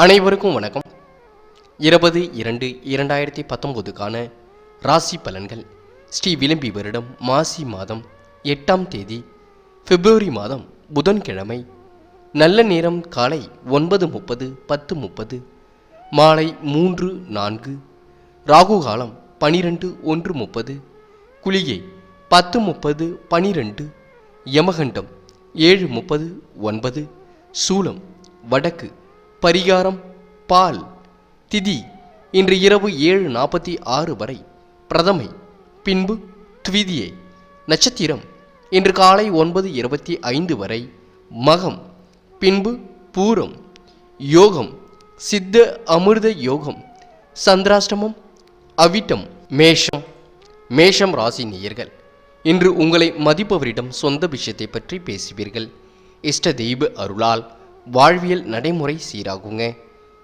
அனைவருக்கும் வணக்கம். இருபது இரண்டு இரண்டாயிரத்தி பத்தொம்போதுக்கான ராசி பலன்கள். ஸ்ரீ விளம்பி வருடம் மாசி மாதம் எட்டாம் தேதி பிப்ரவரி மாதம் புதன்கிழமை. நல்ல நேரம் காலை ஒன்பது முப்பது பத்து முப்பது மாலை மூன்று நான்கு ராகு காலம் பனிரெண்டு ஒன்று முப்பது குளிகை பத்து முப்பது பனிரெண்டு யமகண்டம் ஏழு முப்பது ஒன்பது சூலம் வடக்கு பரிகாரம் பால் திதி இன்று இரவு ஏழு நாற்பத்தி ஆறு வரை பிரதமை பின்பு த்விதியை நட்சத்திரம் இன்று காலை ஒன்பது இருபத்தி ஐந்து வரை மகம் பின்பு பூரம் யோகம் சித்த அமிர்த யோகம் சந்திராஷ்டமம் அவிட்டம் மேஷம் மேஷம் ராசி நேயர்கள். இன்று உங்களை மதிப்பவரிடம் சொந்த விஷயத்தை பற்றி பேசுவீர்கள். இஷ்ட தெய்வ அருளால் வாழ்வியல் நடைமுறை சீராகுங்க.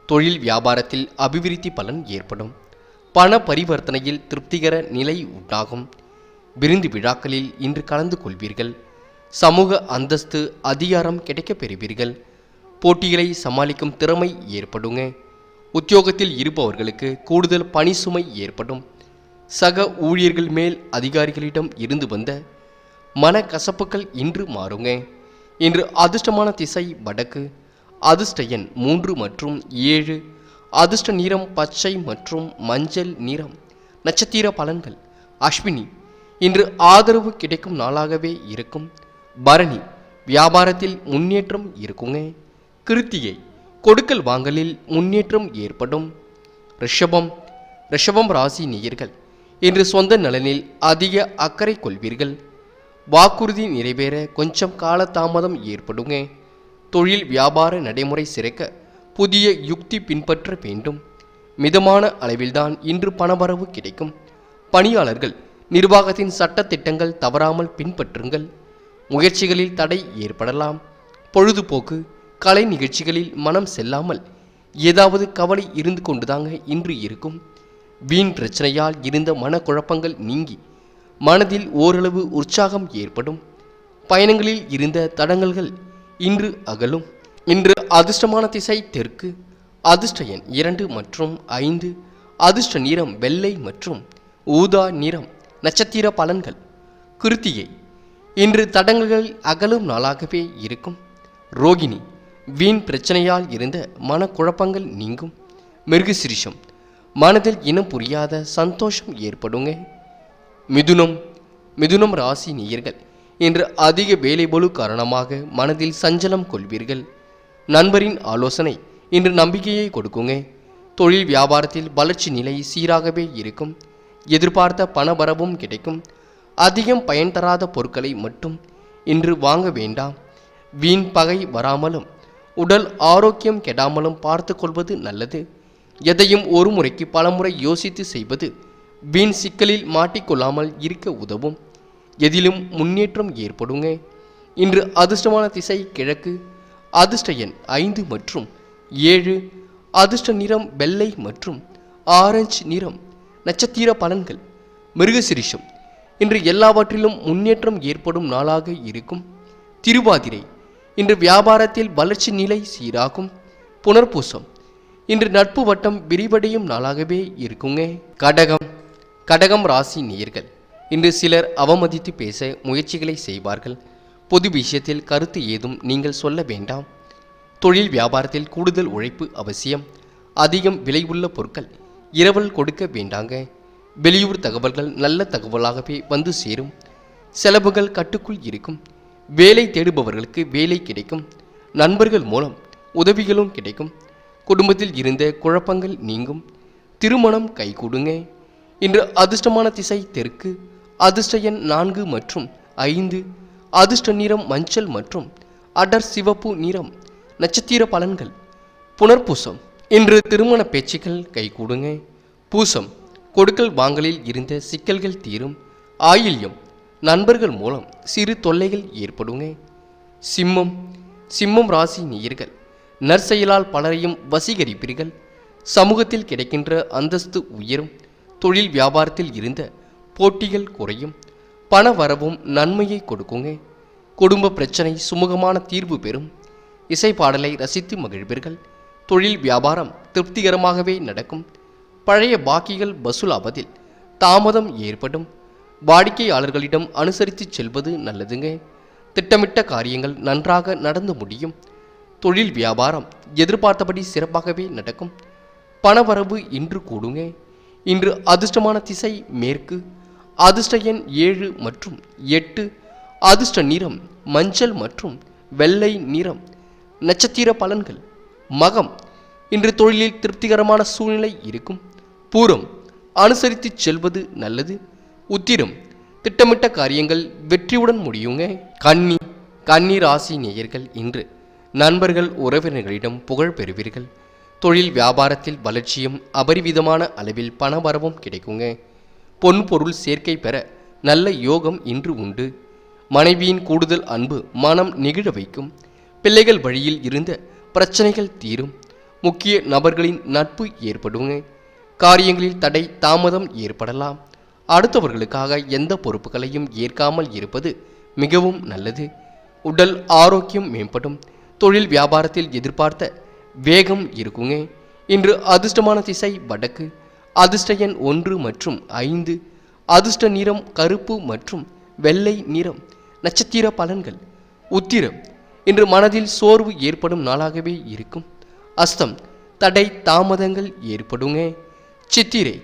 தொழில் வியாபாரத்தில் அபிவிருத்தி பலன் ஏற்படும். பண பரிவர்த்தனையில் திருப்திகர நிலை உண்டாகும். விருந்து விழாக்களில் இன்று கலந்து கொள்வீர்கள். சமூக அந்தஸ்து அதிகாரம் கிடைக்கப் பெறுவீர்கள். போட்டிகளை சமாளிக்கும் திறமை ஏற்படுங்க. உத்தியோகத்தில் இருப்பவர்களுக்கு கூடுதல் பணி சுமை ஏற்படும். சக ஊழியர்கள் மேல் அதிகாரிகளிடம் இருந்து வந்த மனக்கசப்புகள் இன்று மாறுங்க. இன்று அதிர்ஷ்டமான திசை வடக்கு. அதிர்ஷ்ட எண் மூன்று மற்றும் ஏழு. அதிர்ஷ்ட நிறம் பச்சை மற்றும் மஞ்சள் நிறம். நட்சத்திர பலன்கள். அஸ்வினி இன்று ஆதரவு கிடைக்கும் நாளாகவே இருக்கும். பரணி வியாபாரத்தில் முன்னேற்றம் இருக்குங்க கிருத்தியை கொடுக்கல் வாங்கலில் முன்னேற்றம் ஏற்படும். ரிஷபம் ரிஷபம் ராசி நேயர்கள் இன்று சொந்த நலனில் அதிக அக்கறை கொள்வீர்கள். வாக்குறுதி நிறைவேற கொஞ்சம் காலதாமதம் ஏற்படுங்க. தொழில் வியாபார நடைமுறை சிறக்க புதிய யுக்தி பின்பற்ற வேண்டும். மிதமான அளவில்தான் இன்று பணவரவு கிடைக்கும். பணியாளர்கள் நிர்வாகத்தின் சட்டத்திட்டங்கள் தவறாமல் பின்பற்றுங்கள். முயற்சிகளில் தடை ஏற்படலாம். பொழுதுபோக்கு கலை நிகழ்ச்சிகளில் மனம் செல்லாமல் ஏதாவது கவலை இருந்து கொண்டுதாங்க இன்று இருக்கும். வீண் பிரச்சனையால் இருந்த மனக்குழப்பங்கள் நீங்கி மனதில் ஓரளவு உற்சாகம் ஏற்படும். பயணங்களில் இருந்த தடங்கல்கள் இன்று அகலும். இன்று அதிர்ஷ்டமான திசை தெற்கு. அதிர்ஷ்ட எண் இரண்டு மற்றும் ஐந்து. அதிர்ஷ்ட நிறம் வெள்ளை மற்றும் ஊதா நிறம் நட்சத்திர பலன்கள். கிருத்திகை இன்று தடங்கல்கள் அகலும் நாளாகவே இருக்கும். ரோகிணி வீண் பிரச்சனையால் இருந்த மனக்குழப்பங்கள் நீங்கும். மிருகசிரிஷம் மனதில் இனம் புரியாத சந்தோஷம் ஏற்படுங்க. மிதுனம் மிதுனம் ராசி நேயர்கள் இன்று அதிக வேலைபொழு காரணமாக மனதில் சஞ்சலம் கொள்வீர்கள். நண்பரின் ஆலோசனை இன்று நம்பிக்கையை கொடுக்குங்க. தொழில் வியாபாரத்தில் வளர்ச்சி நிலை சீராகவே இருக்கும். எதிர்பார்த்த பணவரவும் கிடைக்கும். அதிகம் பயன் தராத பொருட்களை மட்டும் இன்று வாங்க வேண்டாம். வீண் பகை வராமலும் உடல் ஆரோக்கியம் கெடாமலும் பார்த்து கொள்வது நல்லது. எதையும் ஒரு முறைக்கு பலமுறை யோசித்து செய்வது வீண் சிக்கலில் மாட்டிக்கொள்ளாமல் இருக்க உதவும். எதிலும் முன்னேற்றம் ஏற்படுங்க. இன்று அதிர்ஷ்டமான திசை கிழக்கு. அதிர்ஷ்ட எண் ஐந்து மற்றும் ஏழு. அதிர்ஷ்ட நிறம் வெள்ளை மற்றும் ஆரஞ்சு நிறம். நட்சத்திர பலன்கள். மிருகசிரிஷம். இன்று எல்லாவற்றிலும் முன்னேற்றம் ஏற்படும் நாளாக இருக்கும். திருவாதிரை. இன்று வியாபாரத்தில் வளர்ச்சி நிலை சீராகும். புனர்பூசம். இன்று நட்பு வட்டம் விரிவடையும் நாளாகவே இருக்குங்க. கடகம். கடகம் ராசி நேர்கள் இன்று சிலர் அவமதித்து பேச முயற்சிகளை செய்வார்கள். பொது விஷயத்தில் கருத்து ஏதும் நீங்கள் சொல்ல வேண்டாம். தொழில் வியாபாரத்தில் கூடுதல் உழைப்பு அவசியம். அதிகம் விலை உள்ள பொருட்கள் இரவல் கொடுக்க வேண்டாங்க. வெளியூர் தகவல்கள் நல்ல தகவலாகவே வந்து சேரும். செலவுகள் கட்டுக்குள் இருக்கும். வேலை தேடுபவர்களுக்கு வேலை கிடைக்கும். நண்பர்கள் மூலம் உதவிகளும் கிடைக்கும். குடும்பத்தில் இருந்த குழப்பங்கள் நீங்கும். திருமணம் கைகூடுங்க. இன்று அதிர்ஷ்டமான திசை தெற்கு அதிர்ஷ்ட எண் நான்கு மற்றும் ஐந்து அதிர்ஷ்ட நிறம் மஞ்சள் மற்றும் அடர் சிவப்பு நிறம் நட்சத்திர பலன்கள். புனர்பூசம். இன்று திருமண பேச்சுக்கள் கைகூடுங்க. பூசம். கொடுக்கல் வாங்கலில் இருந்த சிக்கல்கள் தீரும். ஆயில்யம். நண்பர்கள் மூலம் சிறு தொல்லைகள் ஏற்படுங்க. சிம்மம். சிம்மம் ராசி நேயர்கள். நற்செயலால் பலரையும் வசீகரிப்பீர்கள். சமூகத்தில் கிடைக்கின்ற அந்தஸ்து உயரும். தொழில் வியாபாரத்தில் இருந்த போட்டிகள் குறையும் பண வரவும் நன்மையை கொடுக்குங்க. குடும்ப பிரச்சனை சுமூகமான தீர்வு பெறும். இசை பாடலை ரசித்து மகிழ்வீர்கள். தொழில் வியாபாரம் திருப்திகரமாகவே நடக்கும். பழைய பாக்கிகள் வசூலாவதில் தாமதம் ஏற்படும். வாடிக்கையாளர்களிடம் அனுசரித்து செல்வது நல்லதுங்க. திட்டமிட்ட காரியங்கள் நன்றாக நடந்து முடியும். தொழில் வியாபாரம் எதிர்பார்த்தபடி சிறப்பாகவே நடக்கும். பணவரவு இன்று கூடுங்க. இன்று அதிர்ஷ்டமான திசை மேற்கு. அதிர்ஷ்ட எண் ஏழு மற்றும் எட்டு. அதிர்ஷ்ட நிறம் மஞ்சள் மற்றும் வெள்ளை நிறம். நட்சத்திர பலன்கள். மகம். இன்று தொழிலில் திருப்திகரமான சூழ்நிலை இருக்கும். பூரம். அனுசரித்து செல்வது நல்லது. உத்திரம். திட்டமிட்ட காரியங்கள் வெற்றியுடன் முடியுங்க. கன்னி. கன்னி ராசி நேயர்கள் இன்று. நண்பர்கள் உறவினர்களிடம் புகழ் பெறுவீர்கள். தொழில் வியாபாரத்தில் வளர்ச்சியும் அபரிவிதமான அளவில் பணவரவும் கிடைக்குங்க. பொன் பொருள் சேர்க்கை பெற நல்ல யோகம் இன்று உண்டு. மனைவியின் கூடுதல் அன்பு மனம் நெகிழ வைக்கும். பிள்ளைகள் வழியில் இருந்த பிரச்சனைகள் தீரும். முக்கிய நபர்களின் நட்பு ஏற்படுங்க. காரியங்களில் தடை தாமதம் ஏற்படலாம். அடுத்தவர்களுக்காக எந்த பொறுப்புகளையும் ஏற்காமல் இருப்பது மிகவும் நல்லது. உடல் ஆரோக்கியம் மேம்படும். தொழில் வியாபாரத்தில் எதிர்பார்த்த வேகம் இருக்குங்க. இன்று அதிர்ஷ்டமான திசை வடக்கு. அதிர்ஷ்ட எண் ஒன்று மற்றும் ஐந்து. அதிர்ஷ்ட நிறம் கருப்பு மற்றும் வெள்ளை நிறம். நட்சத்திர பலன்கள். உத்திரம். இன்று மனதில் சோர்வு ஏற்படும் நாளாகவே இருக்கும். அஸ்தம். தடை தாமதங்கள் ஏற்படுங்க. சித்திரை.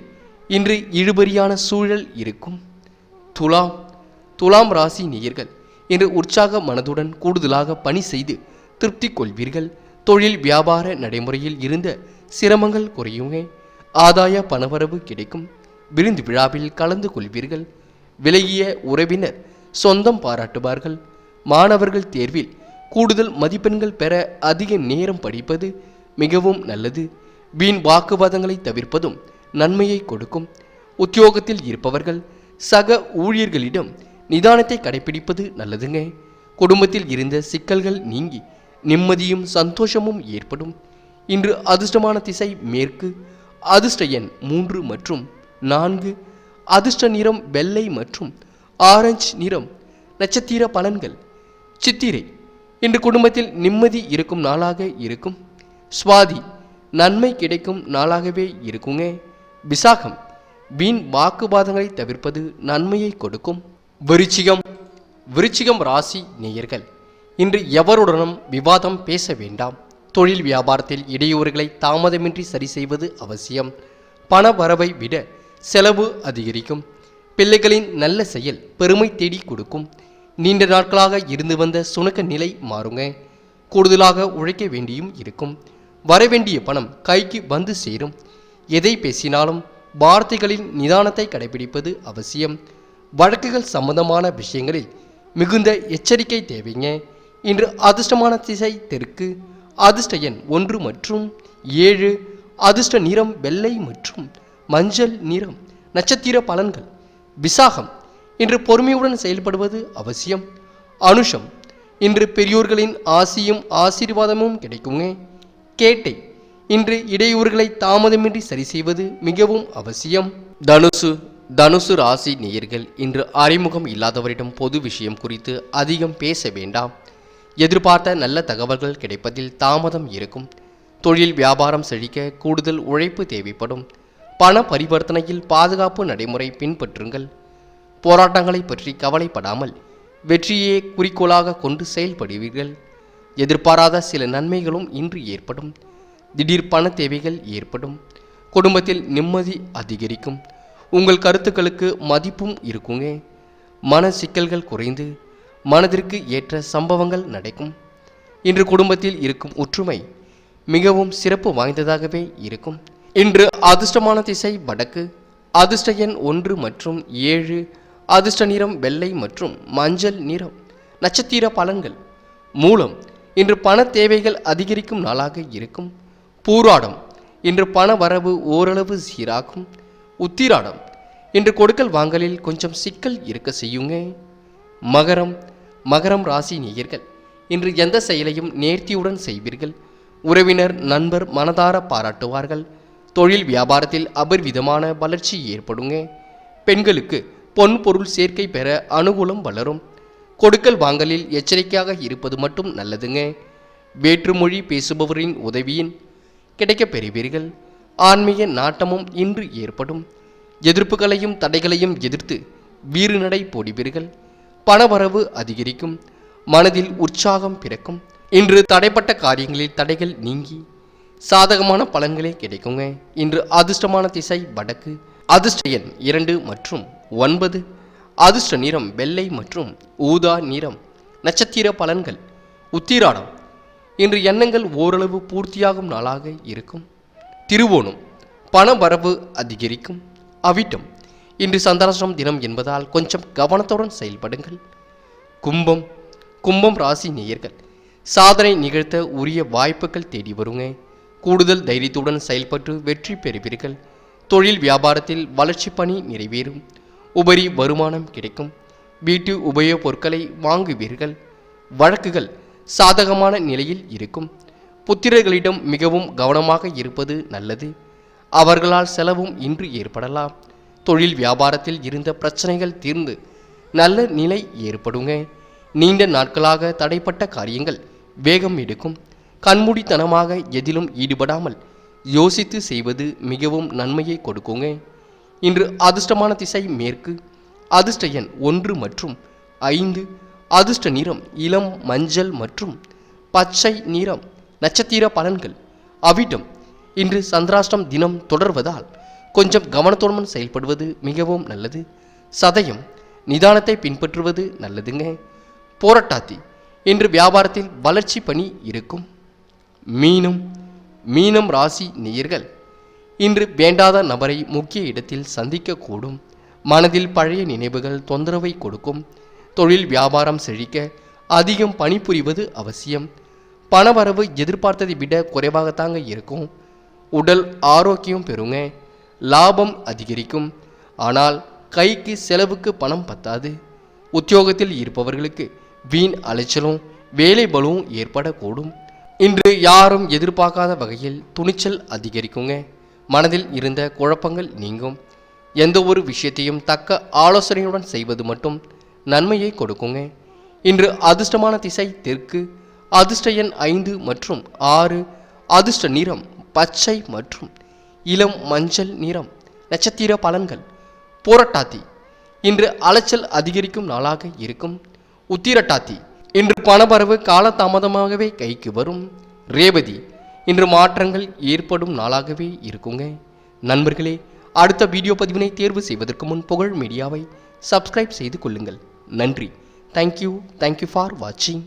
இன்று இழுபறியான சூழல் இருக்கும். துலாம். துலாம் ராசி நேயர்கள். இன்று உற்சாக மனதுடன் கூடுதலாக பணி செய்து திருப்தி கொள்வீர்கள். தொழில் வியாபார நடைமுறையில் இருந்த சிரமங்கள் குறையுங்க ஆதாய பணவரவு கிடைக்கும். விருந்து விழாவில் கலந்து கொள்வீர்கள். விலகிய உறவினர் சொந்தம் பாராட்டுவார்கள். மாணவர்கள் தேர்வில் கூடுதல் மதிப்பெண்கள் பெற அதிக நேரம் படிப்பது மிகவும் நல்லது. வீண் வாக்குவாதங்களை தவிர்ப்பதும் நன்மையை கொடுக்கும். உத்தியோகத்தில் இருப்பவர்கள் சக ஊழியர்களிடம் நிதானத்தை கடைபிடிப்பது நல்லதுங்க. குடும்பத்தில் இருந்த சிக்கல்கள் நீங்கி நிம்மதியும் சந்தோஷமும் ஏற்படும். இன்று அதிர்ஷ்டமான திசை மேற்கு அதிர்ஷ்ட எண் மூன்று மற்றும் நான்கு அதிர்ஷ்ட நிறம் வெள்ளை மற்றும் ஆரஞ்சு நிறம் நட்சத்திர பலன்கள். சித்திரை இன்று குடும்பத்தில் நிம்மதி இருக்கும் நாளாக இருக்கும். சுவாதி நன்மை கிடைக்கும் நாளாகவே இருக்குங்க. விசாகம் வீண் வாக்குவாதங்களை தவிர்ப்பது நன்மையை கொடுக்கும். விருச்சிகம் விருச்சிகம் ராசி நேயர்கள். இன்று எவருடனும் விவாதம் பேச வேண்டாம். தொழில் வியாபாரத்தில் இடையூறுகளை தாமதமின்றி சரி செய்வது அவசியம். பண வரவை விட செலவு அதிகரிக்கும். பிள்ளைகளின் நல்ல செயல் பெருமை தேடி கொடுக்கும். நீண்ட நாட்களாக இருந்து வந்த சுணக்க நிலை மாறுங்க. கூடுதலாக உழைக்க வேண்டியும் இருக்கும். வரவேண்டிய பணம் கைக்கு வந்து சேரும். எதை பேசினாலும் வார்த்தைகளில் நிதானத்தை கடைபிடிப்பது அவசியம். வழக்குகள் சம்பந்தமான விஷயங்களில் மிகுந்த எச்சரிக்கை தேவைங்க. இன்று அதிர்ஷ்டமான திசை தெற்கு அதிர்ஷ்ட எண் ஒன்று மற்றும் ஏழு அதிர்ஷ்ட நிறம் வெள்ளை மற்றும் மஞ்சள் நிறம் நட்சத்திர பலன்கள். விசாகம் இன்று பொறுமையுடன் செயல்படுவது அவசியம். அனுஷம் இன்று பெரியோர்களின் ஆசியும் ஆசீர்வாதமும் கிடைக்குங்க கேட்டை இன்று இடையூறுகளை தாமதமின்றி சரி செய்வது மிகவும் அவசியம். தனுசு தனுசு ராசி நேயர்கள் இன்று அறிமுகம் இல்லாதவரிடம் பொது விஷயம் குறித்து அதிகம் பேச வேண்டாம். எதிர்பார்த்த நல்ல தகவல்கள் கிடைப்பதில் தாமதம் இருக்கும். தொழில் வியாபாரம் செழிக்க கூடுதல் உழைப்பு தேவைப்படும். பண பரிவர்த்தனையில் பாதுகாப்பு நடைமுறை பின்பற்றுங்கள். போராட்டங்களை பற்றி கவலைப்படாமல் வெற்றியே குறிக்கோளாக கொண்டு செயல்படுவீர்கள். எதிர்பாராத சில நன்மைகளும் இன்று ஏற்படும். திடீர் பண தேவைகள் ஏற்படும். குடும்பத்தில் நிம்மதி அதிகரிக்கும். உங்கள் கருத்துக்களுக்கு மதிப்பும் இருக்குங்க. மன சிக்கல்கள் குறைந்து மனதிற்கு ஏற்ற சம்பவங்கள் நடக்கும். இன்று குடும்பத்தில் இருக்கும் ஒற்றுமை மிகவும் சிறப்பு வாய்ந்ததாகவே இருக்கும். இன்று அதிர்ஷ்டமான திசை வடக்கு அதிர்ஷ்ட எண் ஒன்று மற்றும் ஏழு அதிர்ஷ்ட நிறம் வெள்ளை மற்றும் மஞ்சள் நிறம் நட்சத்திர பலன்கள் மூலம் இன்று பண தேவைகள் அதிகரிக்கும் நாளாக இருக்கும். பூராடம் இன்று பண வரவு ஓரளவு சீராகும். உத்திராடம் இன்று கொடுக்கல் வாங்கலில் கொஞ்சம் சிக்கல் இருக்க செய்யுங்க. மகரம் மகரம் ராசி நேயர்கள் இன்று எந்த செயலையும் நேர்த்தியுடன் செய்வீர்கள்? உறவினர் நண்பர் மனதார பாராட்டுவார்கள். தொழில் வியாபாரத்தில் அபர்விதமான வளர்ச்சி ஏற்படுங்க. பெண்களுக்கு பொன் பொருள் சேர்க்கை பெற அனுகூலம் வளரும். கொடுக்கல் வாங்கலில் எச்சரிக்கையாக இருப்பது மட்டும் நல்லதுங்க. வேற்றுமொழி பேசுபவரின் உதவியின் கிடைக்கப் பெறுவீர்கள். ஆன்மீக நாட்டமும் இன்று ஏற்படும். எதிர்ப்புகளையும் தடைகளையும் எதிர்த்து வீறுநடை போடுவீர்கள். பணவரவு அதிகரிக்கும் மனதில் உற்சாகம் பிறக்கும். இன்று தடைப்பட்ட காரியங்களில் தடைகள் நீங்கி சாதகமான பலன்களே கிடைக்குங்க. இன்று அதிர்ஷ்டமான திசை வடக்கு. அதிர்ஷ்ட எண் இரண்டு மற்றும் ஒன்பது. அதிர்ஷ்ட நிறம் வெள்ளை மற்றும் ஊதா நிறம். நட்சத்திர பலன்கள் உத்திராடம். இன்று எண்ணங்கள் ஓரளவு பூர்த்தியாகும் நாளாக இருக்கும். திருவோணம் பண வரவு அதிகரிக்கும். அவிட்டம் இன்று சந்திராஷ்டிரம் தினம் என்பதால் கொஞ்சம் கவனத்துடன் செயல்படுங்கள். கும்பம் கும்பம் ராசி நேயர்கள் சாதனை நிகழ்த்த உரிய வாய்ப்புகள் தேடி வருங்க. கூடுதல் தைரியத்துடன் செயல்பட்டு வெற்றி பெறுவீர்கள். தொழில் வியாபாரத்தில் வளர்ச்சி பணி நிறைவேறும். உபரி வருமானம் கிடைக்கும். வீட்டு உபயோகப் பொருட்களை வாங்குவீர்கள். வழக்குகள் சாதகமான நிலையில் இருக்கும். புத்திரர்களிடம் மிகவும் கவனமாக இருப்பது நல்லது. அவர்களால் செலவும் இன்று ஏற்படலாம். தொழில் வியாபாரத்தில் இருந்த பிரச்சனைகள் தீர்ந்து நல்ல நிலை ஏற்படுங்க. நீண்ட நாட்களாக தடைப்பட்ட காரியங்கள் வேகம் எடுக்கும். கண்மூடித்தனமாக எதிலும் ஈடுபடாமல் யோசித்து செய்வது மிகவும் நன்மையை கொடுக்குங்க. இன்று அதிர்ஷ்டமான திசை மேற்கு. அதிர்ஷ்ட எண் ஒன்று மற்றும் ஐந்து. அதிர்ஷ்ட நிறம் இளம் மஞ்சள் மற்றும் பச்சை நிறம். நட்சத்திர பலன்கள். அவிட்டம். இன்று சந்திராஷ்டம் தினம் தொடர்வதால் கொஞ்சம் கவனத்துடன் செயல்படுவது மிகவும் நல்லது. சதயம் நிதானத்தை பின்பற்றுவது நல்லதுங்க. போராட்டாத்தி இன்று வியாபாரத்தில் வளர்ச்சி பணி இருக்கும். மீனம் மீனம் ராசி நேயர்கள் இன்று வேண்டாத நபரை முக்கிய இடத்தில் சந்திக்கக்கூடும். மனதில் பழைய நினைவுகள் தொந்தரவை கொடுக்கும். தொழில் வியாபாரம் செழிக்க அதிகம் பணிபுரிவது அவசியம். பணவரவு எதிர்பார்த்ததை விட குறைவாகத்தாங்க இருக்கும். உடல் ஆரோக்கியம் பெறுங்க. லாபம் அதிகரிக்கும். ஆனால் கைக்கு செலவுக்கு பணம் பத்தாது. உத்தியோகத்தில் இருப்பவர்களுக்கு வீண் அலைச்சலும் வேலை பலுவும் ஏற்படக்கூடும். இன்று யாரும் எதிர்பார்க்காத வகையில் துணிச்சல் அதிகரிக்குங்க. மனதில் இருந்த குழப்பங்கள் நீங்கும். எந்த ஒரு விஷயத்தையும் தக்க ஆலோசனையுடன் செய்வது மட்டும் நன்மையை கொடுக்குங்க. இன்று அதிர்ஷ்டமான திசை தெற்கு அதிர்ஷ்ட எண் ஐந்து மற்றும் ஆறு அதிர்ஷ்ட நிறம் பச்சை மற்றும் இளம் மஞ்சள் நிறம் நட்சத்திர பலன்கள் போராட்டாத்தி இன்று அலைச்சல் அதிகரிக்கும் நாளாக இருக்கும். உத்திரட்டாத்தி இன்று பணபரவு காலதாமதமாகவே கைக்கு வரும். ரேவதி. இன்று மாற்றங்கள் ஏற்படும் நாளாகவே இருக்குங்க. நண்பர்களே அடுத்த வீடியோ பதிவினை தேர்வு செய்வதற்கு முன் புகழ் மீடியாவை சப்ஸ்கிரைப் செய்து கொள்ளுங்கள். நன்றி. தேங்க்யூ தேங்க்யூ ஃபார் வாட்சிங்